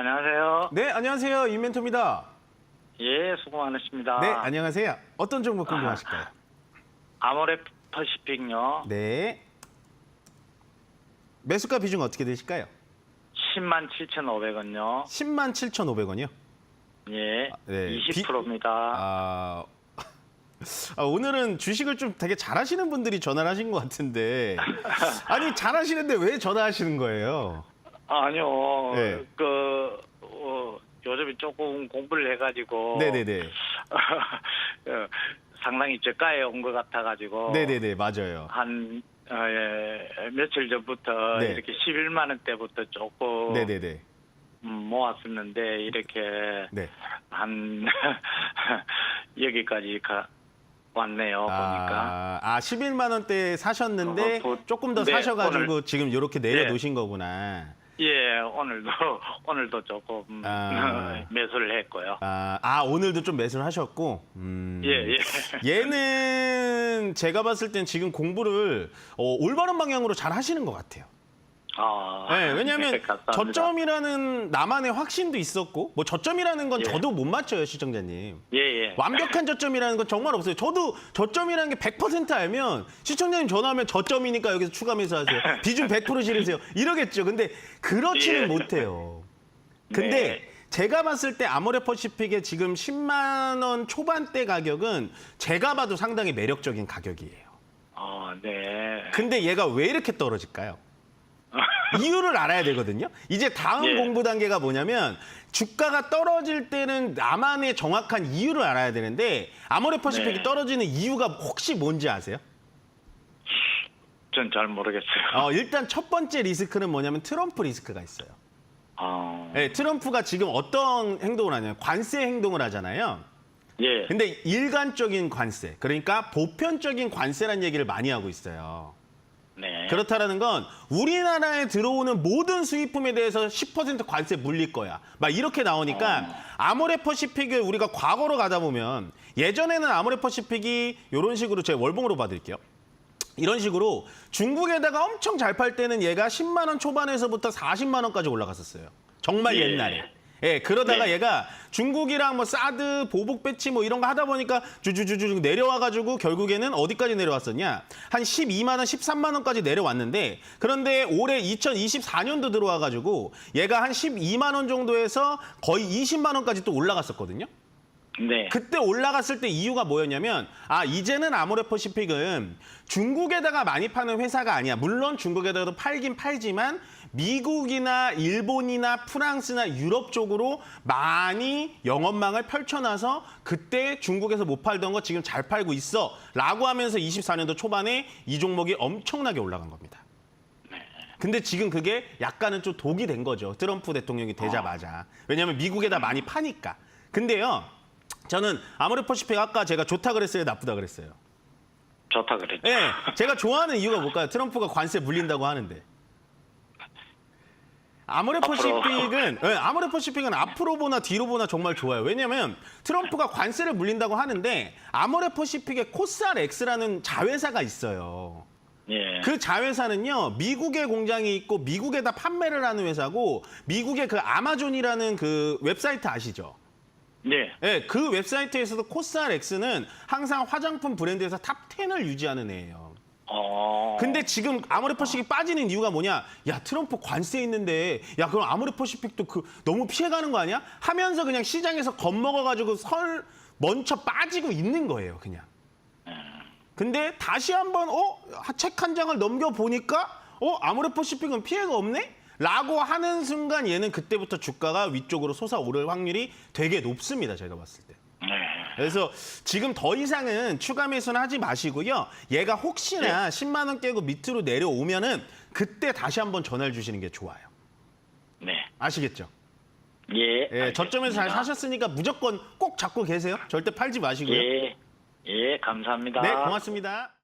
안녕하세요. 네, 안녕하세요. 이멘토입니다. 예, 수고 많으십니다. 네, 안녕하세요. 어떤 종목 궁금하실까요? 아모레 퍼시픽요. 네. 매수가 비중 어떻게 되실까요? 10만 7,500원요. 10만 7,500원이요. 예, 네, 비- 20%입니다. 아, 아, 오늘은 주식을 좀 되게 잘하시는 분들이 전화를 하신 것 같은데 아니 잘하시는데 왜 전화하시는 거예요? 아, 니요 네. 그 어, 요즘에 조금 공부를 해가지고 네네네. 어, 상당히 저가에 온 것 같아가지고 네네네 맞아요. 한 어, 예, 며칠 전부터 네. 이렇게 11만 원대부터 조금 네네네. 음, 모았었는데 이렇게 네. 한 여기까지 가, 왔네요 보니까 아, 아 11만 원대 사셨는데 어, 보- 조금 더 네, 사셔가지고 오늘- 지금 이렇게 내려 놓으신 거구나. 예 오늘도 오늘도 조금 아. 매수를 했고요 아, 아 오늘도 좀 매수를 하셨고. 음. 예 예 얘는 제가 봤을 땐 지금 공부를 어, 올바른 방향으로 잘 하시는 것 같아요. 아, 네, 왜냐하면 네. 저점이라는 나만의 확신도 있었고 뭐 저점이라는 건 예. 저도 못 맞춰요 시청자님. 예 예 완벽한 저점이라는 건 정말 없어요. 저도 저점이라는 게 100% 알면 시청자님 전화하면 저점이니까 여기서 추가 매수하세요. 비중 100% 실으세요. 이러겠죠. 근데 그렇지는 예. 못해요. 근데 네. 제가 봤을 때 아모레 퍼시픽의 지금 10만 원 초반대 가격은 제가 봐도 상당히 매력적인 가격이에요. 아 네 근데 얘가 왜 이렇게 떨어질까요? 이유를 알아야 되거든요. 이제 다음 예. 공부 단계가 뭐냐면 주가가 떨어질 때는 나만의 정확한 이유를 알아야 되는데 아모레 퍼시픽이 네. 떨어지는 이유가 혹시 뭔지 아세요? 전 잘 모르겠어요 어, 일단 첫 번째 리스크는 뭐냐면 트럼프 리스크가 있어요. 아, 네, 트럼프가 지금 어떤 행동을 하냐면 관세 행동을 하잖아요. 예 근데 일관적인 관세, 그러니까 보편적인 관세라는 얘기를 많이 하고 있어요. 네. 그렇다라는 건 우리나라에 들어오는 모든 수입품에 대해서 10% 관세 물릴 거야. 막 이렇게 나오니까 아모레 퍼시픽을 우리가 과거로 가다 보면 예전에는 아모레 퍼시픽이 이런 식으로 제 월봉으로 봐드릴게요. 이런 식으로 중국에다가 엄청 잘 팔 때는 얘가 10만 원 초반에서부터 40만 원까지 올라갔었어요. 정말 예. 옛날에. 예, 그러다가 네. 얘가 중국이랑 뭐 사드, 보복 배치 뭐 이런 거 하다 보니까 주주주주 내려와 가지고 결국에는 어디까지 내려왔었냐? 한 12만 원, 13만 원까지 내려왔는데 그런데 올해 2024년도 들어와 가지고 얘가 한 12만 원 정도에서 거의 20만 원까지 또 올라갔었거든요. 네. 그때 올라갔을 때 이유가 뭐였냐면 아 이제는 아모레 퍼시픽은 중국에다가 많이 파는 회사가 아니야. 물론 중국에다가도 팔긴 팔지만 미국이나 일본이나 프랑스나 유럽 쪽으로 많이 영업망을 펼쳐놔서 그때 중국에서 못 팔던 거 지금 잘 팔고 있어 라고 하면서 24년도 초반에 이 종목이 엄청나게 올라간 겁니다. 근데 지금 그게 약간은 좀 독이 된 거죠. 트럼프 대통령이 되자마자. 왜냐하면 미국에다 많이 파니까. 근데요, 저는 아모레 퍼시픽 아까 제가 좋다 그랬어요, 나쁘다 그랬어요. 좋다 그랬죠 예, 제가 좋아하는 이유가 뭘까요? 트럼프가 관세 물린다고 하는데. 아모레 앞으로. 퍼시픽은 예, 아모레 퍼시픽은 앞으로 보나 뒤로 보나 정말 좋아요. 왜냐면 트럼프가 관세를 물린다고 하는데 아모레 퍼시픽의 코스알 X라는 자회사가 있어요. 예. 그 자회사는요 미국에 공장이 있고 미국에다 판매를 하는 회사고 미국의 그 아마존이라는 그 웹사이트 아시죠? 네. 예, 그 웹사이트에서도 코스알엑스는 항상 화장품 브랜드에서 탑 10을 유지하는 애예요. 어. 근데 지금 아모레퍼시픽이 빠지는 이유가 뭐냐? 야 트럼프 관세 있는데 야 그럼 아모레퍼시픽도 그 너무 피해가는 거 아니야? 하면서 그냥 시장에서 겁먹어가지고 설 먼저 빠지고 있는 거예요, 그냥. 근데 다시 한번 어 책 한 장을 넘겨 보니까 어 아모레퍼시픽은 피해가 없네? 라고 하는 순간 얘는 그때부터 주가가 위쪽으로 솟아오를 확률이 되게 높습니다. 제가 봤을 때. 네. 그래서 지금 더 이상은 추가 매수는 하지 마시고요. 얘가 혹시나 10만 원 깨고 밑으로 내려오면은 그때 다시 한번 전화를 주시는 게 좋아요. 네. 아시겠죠? 예. 예, 저점에서 잘. 사셨으니까 무조건 꼭 잡고 계세요. 절대 팔지 마시고요. 예. 예, 감사합니다. 네, 고맙습니다.